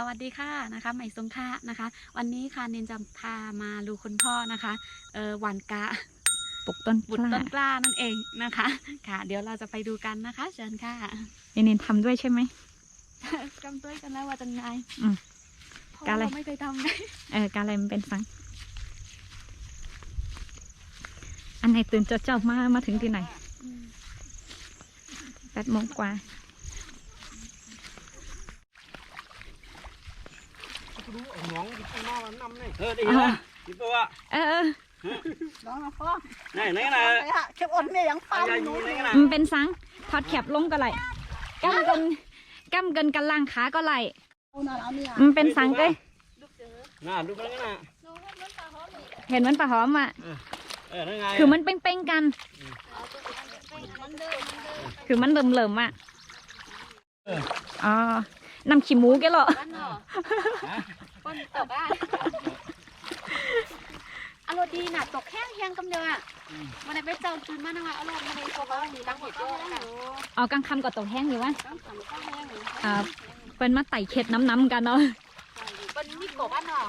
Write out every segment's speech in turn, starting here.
สวัสดีค่ะนะคะใหม่สงค่านะคะ วันนี้ค่ะเนนจะพามาดูคุณพ่อนะคะเออหวานกะปลูกต้นบุตรต้นกล้านั่นเองนะคะ ค่ะ เดี๋ยวเราจะไปดูกันนะคะ เชิญค่ะเนนทำด้วยใช่ไหมกำตุ้ยกันแล้วว่าจะไงอืมเพราะกะอะไรเราไม่เคยทำเลยเออการอะไรมันเป็นสัง อันไหนตื่นเจ้าเจ้ามามาถึงที่ไหนอืมแปดโมงกว่า รู้ไอ้น้องที่ข้างนอกมันนำนี่เออได้อ๋ยินอไหมที่ตัวเออเออน้องนะพ่อไหนไหนนะไปฮะเก็บอ่อนเนี่ยยังอะปั๊มไรหนูนี่ไหนเลยนะมันเป็นสังทอดแคบลงก็ไหลกำกันกำกันกันล่างขาก็ไหลเอาหน่อยเอาเนี่ยมันเป็นสังเก้ยน่าดูมันกันนะเห็นมันปลาหอมอะเออนั่นไงคือมันเป้งๆกัน คือมันเหลิมๆอะอ๋อ นำขี้หมูแกเหรอบ้านเนาะฝนตกอะอารมณ์ดีน่ะตกแห้งแห้งกำเดียวอะวันไหนไปเจ้าคืนมานะคะอารมณ์มันในตัวเขามีตั้งเห็ดด้วยค่ะเอากลางคำกับตกแห้งอยู่วะตั้งสามข้าวแห้งเลยอ่าเป็นมาไต่เข็ดน้ำๆกันเนาะเป็นมีกบอะเนาะ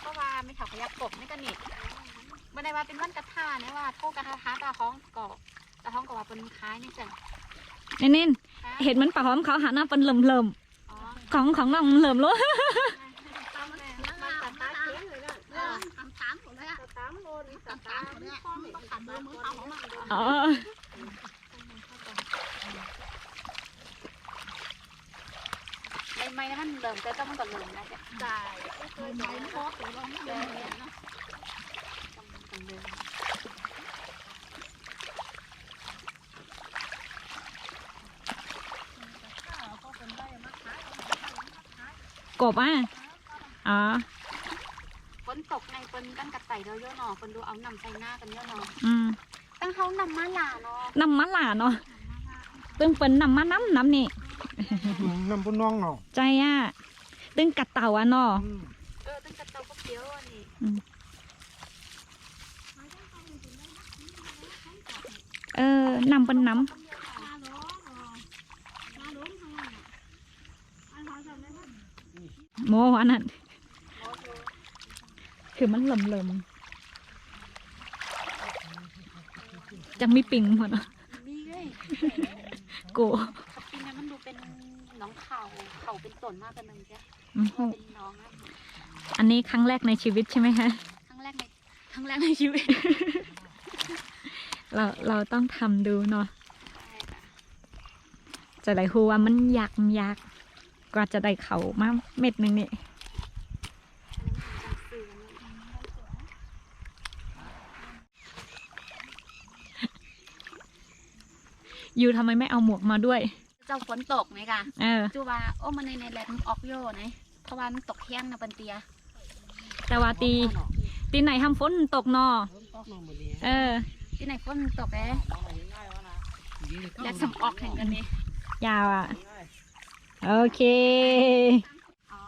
เพราะว่าไม่เขาขยับกบไม่กันนี่วันไหนว่าเป็นวันกระทาเนี่ยว่าโทษกระทาท้าตาท้องเกาะตาท้องเกาะว่าเป็นคล้ายนี่จ้ะ เน้นๆเห็ดมันปลาหอมเขาหาหน้าเป็นเหลิมอ๋อๆของของน้องเหลิมรู้มันตัดตาเค้งเลยนะทำสามคนเลยอะสามโลนี่ทำสามคนเนี่ยต้องขัดมือมือเขาของมันอ๋อไม่ไม่นะมันเริ่มแต่ต้องมันก่อนเริ่มนะจ๊ะได้เคยใช้พ่อหรือเราไม่ได้เนาะต้องเริ่ม กบอะอ๋อฝนตกในฝนตั้งกระไต่เยอะๆหนอฝนดูเอานำใส่หน้ากันเยอะหนออืมตั้งเขานำมาหลาเนาะน้ำมันหลาเนาะตึงเป็นน้ำมันน้ำน้ำนี่น้ำปุ่นน้องเนาะใจอะตึงกัดเต่าอะเนาะเออตั้งกระเตาก็เปรี้ยวอะนี่เออนำเป็นน้ำ โมอันนั้นคือมันเหลิมเหลิมๆจังมีปิงหมดเนาะมีเลยโกขับปีนี้มันดูเป็นน้องเข่าเข่าเป็นต้นมากกันนึงจ้ะอืมเป็นน้องนะอันนี้ครั้งแรกในชีวิตใช่ไหมคะครั้งแรกในครั้งแรกในชีวิต เราเราต้องทำดูเนาะใช่ค่ะจะได้ฮูว่ามันยากมันยาก กว่าจะได้เขามาเม็ดหนึ่งนี่อันนี้มันเป็นจังสื่อนะยูทำไมไม่เอาหมวกมาด้วย เจ้าฝนตกไหมคะเออจูว่าโอ้มันในในแลนด์ออกโย่ไหนเพราะว่ามันตกแห้งนะปันเตีย แต่ว่าตีตีไหนทำฝนตกเนอเออที่ไหนฝนตกแอะแลนด์สำออกแห่งกันนี่ยาวอะ โอเคอ๋อ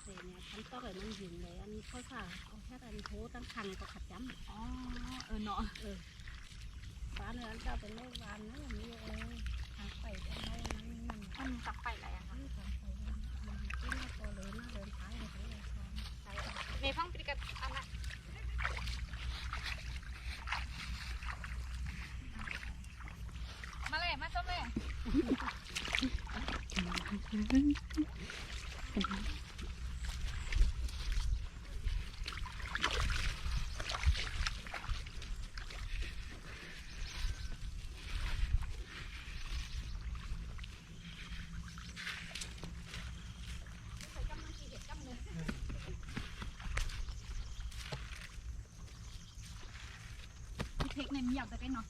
เสเนี่ยฉันต้องเลยมันยิงเลยอันนี้เขาค่ะเอาแค่อันโถตั้งคังก็ขัดย้ำอ๋อเออเนาะฟ้าเนื้อเจ้าเป็นโรควานนะอย่างนี้เออทางไปเอาไว้นั้นมันมันกลับไปอะไรอะคะ ที่ทางไปมันกินแล้วก็เลยน่าเดินท้ายเลยเลยใช่ เมย์ฟังปฏิกัดอันนั้นมาเลยมาชมเลย เทคในมีอยากจะได้เนาะ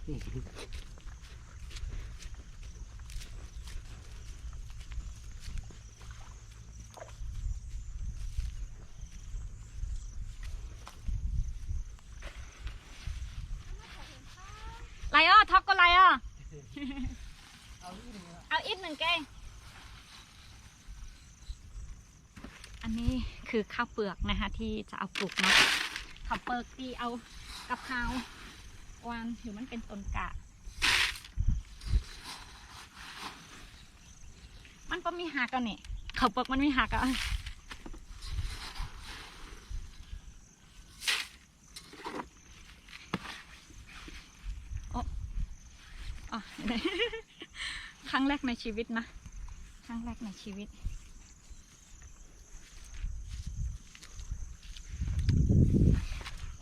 ไรอะท็อกก็ไรอะ เอาอีกหนึ่งแกงอันนี้คือข้าวเปลือกนะคะที่จะเอาปลูกเนาะข้าวเปลือกที่เอากับข้า กวานหรือมันเป็นตนกะ มันก็มีหักกันนี่เขาเปลือกมันมีหักอะครั้งแรกในชีวิตนะ ครั้งแรกในชีวิต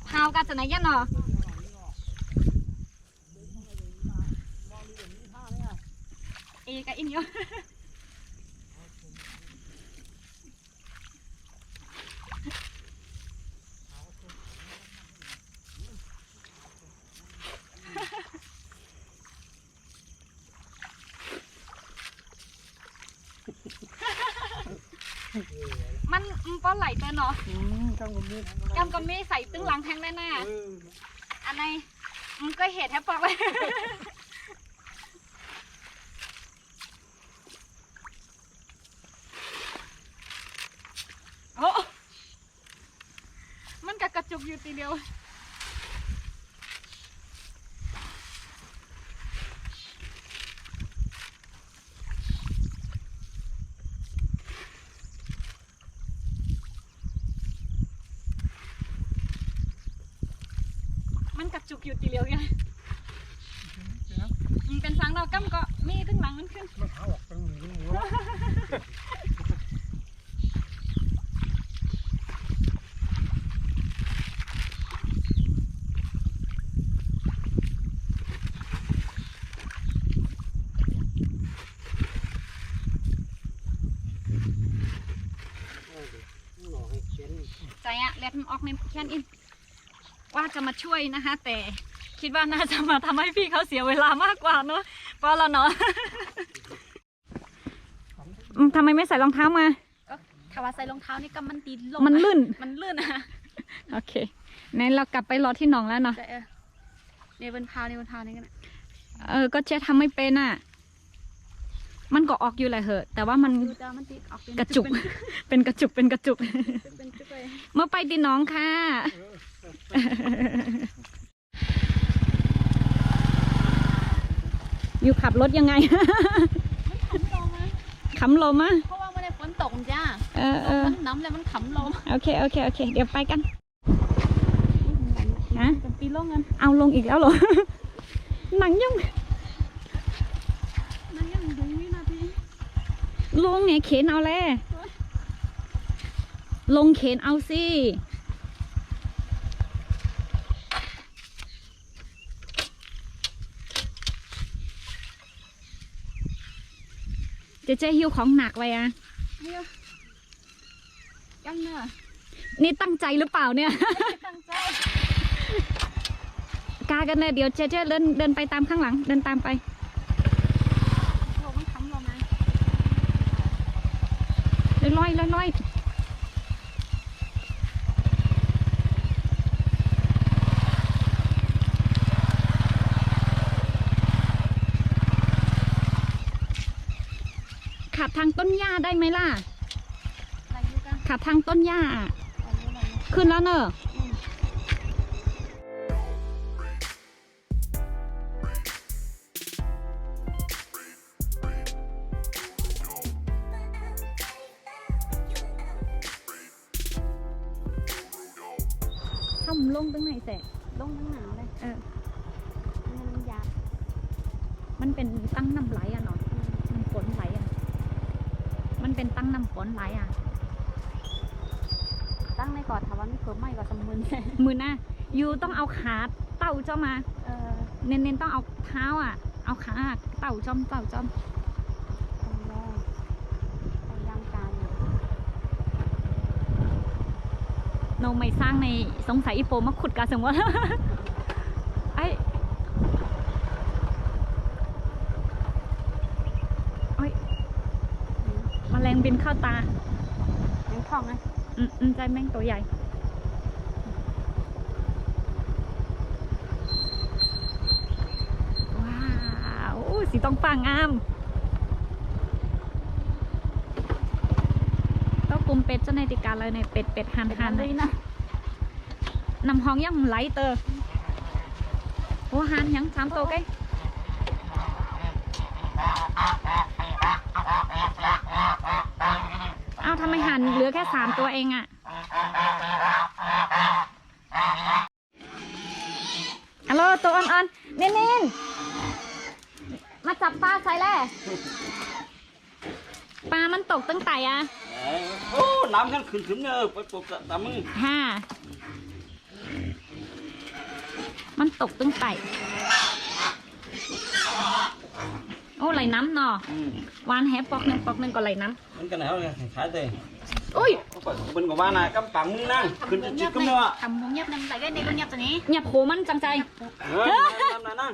เฮากันจะไหนยันเนาะ อืมจังผมนี่กำก็ไม่ใส่ตึ้งหลังแทงได้น่าเออ อันไหนมันก็เหตุแทบปอกเลย โอ้มันกะกระจุกอยู่ที เดียว มันกระจุกอยู่ทีเดียวไงมันเป็นสังเรากำก็มีตึ้งหลังมันขึ้นมันหาออกเป็นหมู ใจอะเล็ดมันออกในแค่นอินว่าจะมาช่วยนะคะ แต่คิดว่าน่าจะมาทำให้พี่เขาเสียเวลามากกว่าเนอะเพราะเราเนาะอืมทำไมไม่ใส่รองเท้ามาถ้าว่าใส่รองเท้านี่ก็มันตีนลงมันลื่น มันลื่นอะโอเคงั้นเรากลับไปรอที่หนองแล้วเนาะแต่เออเนี่ยบนพาวเนี่ยบนพาวนี่กันนะเออ ก็เจ๊ทำไม่เป็นอะ มันก็ออกอยู่แหละเหอะ แต่ว่ามันดูจ้ามันตีออกเป็นกระจุก เป็นกระจุก เป็นกระจุก เป็นเป็นจุกเลยเมื่อไปตีน้องค่ะ อยู่ขับรถยังไงขำลมอะขำลมอะเพราะว่าไม่ได้ฝนตกจ้าเออเออมันน้ำแล้วมันขำลมโอเคโอเคโอเค เดี๋ยวไปกันฮะเป็นปีโล่งกันเอาลงอีกแล้วเหรอหนังยังนั่นยังดูวินาทีลงเนี่ยเข็นเอาแล ลงเข็นเอาสิเจ๊เจ๊หิวของหนักไว้อะเฮ้ยยังเนอะนี่ตั้งใจหรือเปล่าเนี่ยตั้งใจกากันเลยเดี๋ยวเจ๊เจ๊เดินเดินไปตามข้างหลัง เดินตามไปลมมันขำลมไหมลอยลอยลอยขับทาง ต้นหญ้าได้ไหมล่ะอะไรอยู่กันขับทางต้นหญ้าอะอะไรอยู่อะไรอยู่ขึ้นแล้วเนอะอืมถ้ำลงตรงไหนแสะลงทั้งหนาวเลย เออ มันยากมันเป็นตั้งน้ำไหลอะเนาะน้ำฝนไหลอะ มัน เป็นตั้งน้ำฝนไหลอะ ตั้งในก่อนถามว่ามีเพิ่มไหมกว่าสมมุนมือหน้ายูต้องเอาขาเต่าเจ้ามา เออเน้นๆต้องเอาเท้าอะ เอาขาเต่าจอมเต่าจอมทำได้พยายามการอยู่โนไม่สร้างในสงสัยอีโปมาขุดกาสมว่า ไอ้ไอ้ยแมลงบินเข้าตายังคล่องนะอืมอืมใจแม่งตัวใหญ่ ว้าวอู้สีต้องฟังงามก็กลุ่มเป็ดเจ้าในติการเลยในเป็ดเป็ดหันหันเลยนะนำห้องยังไหลเตอโอ้หันยังสามตัวไก ทำไมหันเหลือแค่สามตัวเองอะฮัลโหลตัวอ่อนๆเน้นๆมาจับปลาใส่แล่ปลามันตกตั้งแต่อะโอ้น้ำกันขึ้นขึ้นเนอะไปปลุกตามึงห้ามันตกตั้งแต่โอ้ไหลน้ำเนาะอืมวานแฮปปอกหนึ่งปอกหนึ่งก็ไหลน้มันกันแล้วไงขายเตะำ อุ้ยเป็นกับว่าน่ะกำปังมึงนั่งขึ้นจะจิกก็ไม่ว่าทำมุมเงียบนั่นไหลก็ในก็เงียบตัวนี้เงียบโหมันจังใจเฮ้ยนั่งนั่งนั่ง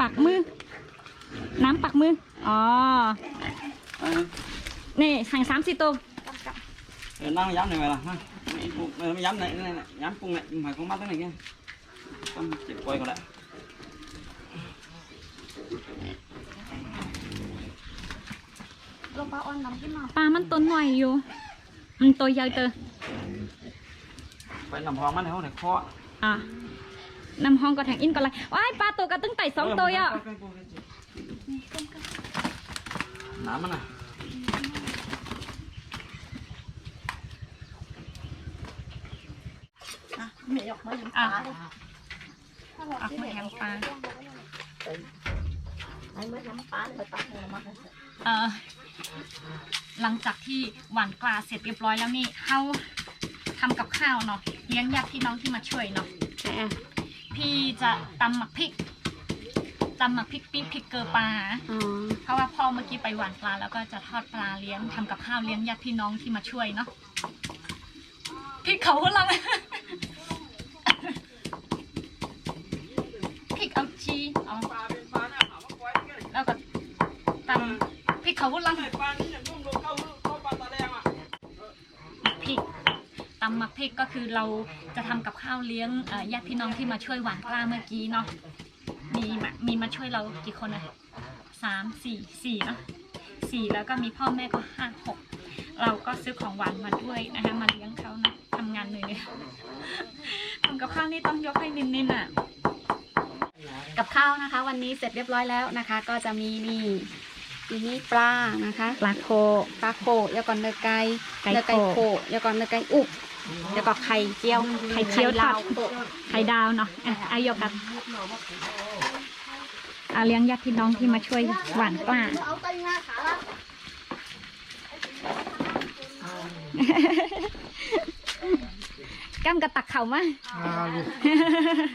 ปักมือ น้ำปักมือ อ๋อ นี่สั่งสามสี่ตัวนั่งย้ำหน่อยไหมล่ะฮะไม่ย้ำไหนย้ำปุ้งไหนหมายของมาตั้งไหนแกกำเจ็บปล่อยก็ได้ลงปลาอ่อนน้ำขึ้นมา ปลา มันตัวหน่อยอยู่มันตัวใหญ่เตอไปนำพองมันในห้องไหนคออะนำห้องก็แทงอินก็เลยว้ายปลาตัวกระตึ้งไต่สองตัวอะน้ำมันน่ะไม่ออกมาอย่างอะปลาเลยออกมาแฮมปลาไอ้เมื่อทำปลาเลยตักออกมาเอ่อ หลังจากที่หวานปลาเสร็จเรียบร้อยแล้วนี่เขาทำกับข้าวเนาะเลี้ยงญาติพี่น้องที่มาช่วยเนาะพี่จะตำหมักพริกตำหมักพริกปี๊บพริกเกลือปลาอ๋อเพราะว่าพ่อเมื่อกี้ไปหวานปลาแล้วก็จะทอดปลาเลี้ยงทำกับข้าวเลี้ยงญาติพี่น้องที่มาช่วยเนาะพริกเขาลังพริกเอาจีเอาแล้วก็ตำพริก เขาลังปลานี่เนี่ยนุ่มลงเข้าเข้าปลาตาแดงอะพริกตำหมักพริกก็คือเราจะทำกับข้าวเลี้ยงญาติพี่น้องที่มาช่วยหวานปลาเมื่อกี้เนาะมีมีมาช่วยเรากี่คนนะสามสี่สี่เนาะสี่แล้วก็มีพ่อแม่ก็ห้าหกเราก็ซื้อของหวานมาด้วยนะคะมาเลี้ยงเขานะทำงานเหนื่อยทำกับข้าวนี่ต้องยกให้นินๆอะกับข้าวนะคะ วันนี้เสร็จเรียบร้อยแล้วนะคะ ก็จะมีนี่ มีนี่ปลานะคะปลาโค ปลาโขยาก่อนเนื้อไก่ไก่เนื้อไก่โขโขยาก่อนเนื้อไก่อุบแล้วก็ไข่เจียวไข่เจียวทอดลาวโขไข่ดาวเนาะอะอายกกันเอาเลี้ยงญาติพี่น้องที่มาช่วยหวานปลา ก้ำกระตักเข่ามาอ่าลูก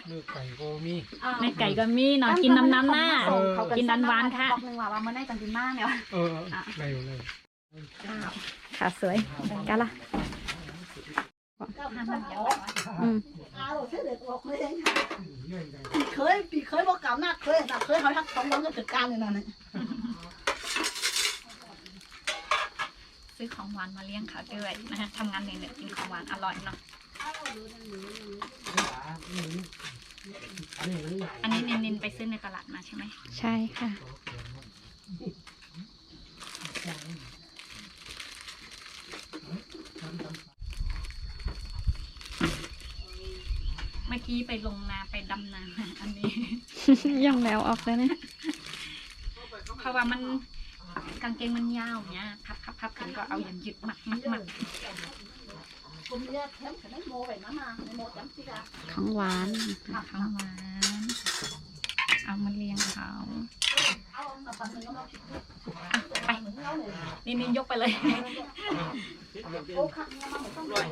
เลือกไก่โกมี ในไก่ก็มีเนาะกินน้ำน้ำหน้า เออ กินน้ำหวานค่ะ บอกหนึ่งว่าว่ามันได้จังกินมากเนี่ยว่ะเออเร็วเลยค่ะสวยกันละอืมเอาเสียเด็กออกเลยเคยปีเคยบอกกล่าวหน้าเคยแต่เคยเขาทักสองวันก็จัดการเลยนะเนี่ยซื้อของหวานมาเลี้ยงเขาด้วยนะคะทำงานเหนื่อยๆกินของหวานอร่อยเนาะ อันนี้นินๆไปซื้อในตลาดมาใช่ไหมใช่ค่ะ เมื่อกี้ไปลงนาไปดำนาอันนี้ยังแล้วออกแล้วเนี่ยเพราะว่ามันกางเกงมันยาวเนี้ยพับพับพับถึงก็เอาอย่างยึดมัดมัดมัด ของหวานข้าวหวาน เอามาเลี้ยงเขาเอามาปั่นเงินมาไป นี่นี่ยกไปเลยโอ้ค่ะเงินมาหมดต้องเลย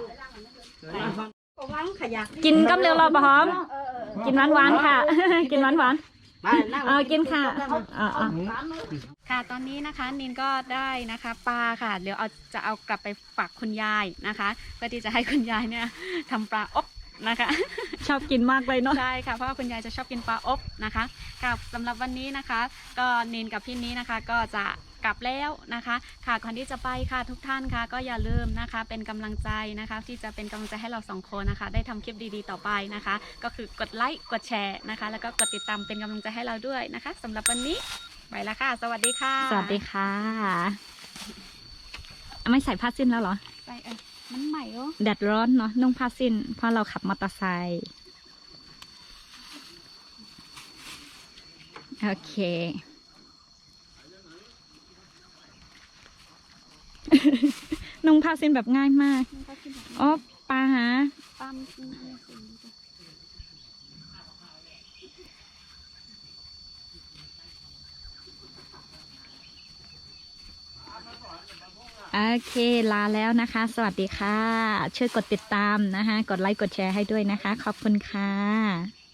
วังขยักกินก็เร็วเราปะหอม กินหวานหวานๆค่ะ กินหวานหวาน มานั่งๆเออกินค่ะเออเออค่ะตอนนี้นะคะนินก็ได้นะคะปลาค่ะ เดี๋ยวเอาจะเอากลับไปฝากคุณยายนะคะเพื่อที่จะให้คุณยายเนี่ยทำปลาอบนะคะ ชอบกินมากเลยเนาะใช่ค่ะเพราะว่าคุณยายจะชอบกินปลาอบนะคะกับสำหรับวันนี้นะคะ ก็นินกับพี่นี้นะคะก็จะ กลับแล้วนะคะค่ะก่อนที่จะไปค่ะทุกท่านค่ะ ก็อย่าลืมนะคะ เป็นกำลังใจนะคะ ที่จะเป็นกำลังใจให้เราสองคนนะคะ ได้ทำคลิปดีๆต่อไปนะคะ ก็คือกดไลค์กดแชร์นะคะ แล้วก็กดติดตามเป็นกำลังใจให้เราด้วยนะคะสำหรับวันนี้ไปแล้วค่ะ สวัสดีค่ะ สวัสดีค่ะ ไม่ใส่ผ้าสิ้นแล้วเหรอไปเออมันใหม่เหรอแดดร้อนเนาะนุ่งผ้าสิ้น เพราะเราขับมอเตอร์ไซค์โอเค นุ่งผ้าสิ้นแบบง่ายมากก็คือแบบอ๋อปลาหาปั๊มกินอะไรอย่างเงี้ยโอเค ลาแล้วนะคะ สวัสดีค่ะ ช่วยกดติดตามนะคะ กดไลค์ กดแชร์ให้ด้วยนะคะ ขอบคุณค่ะ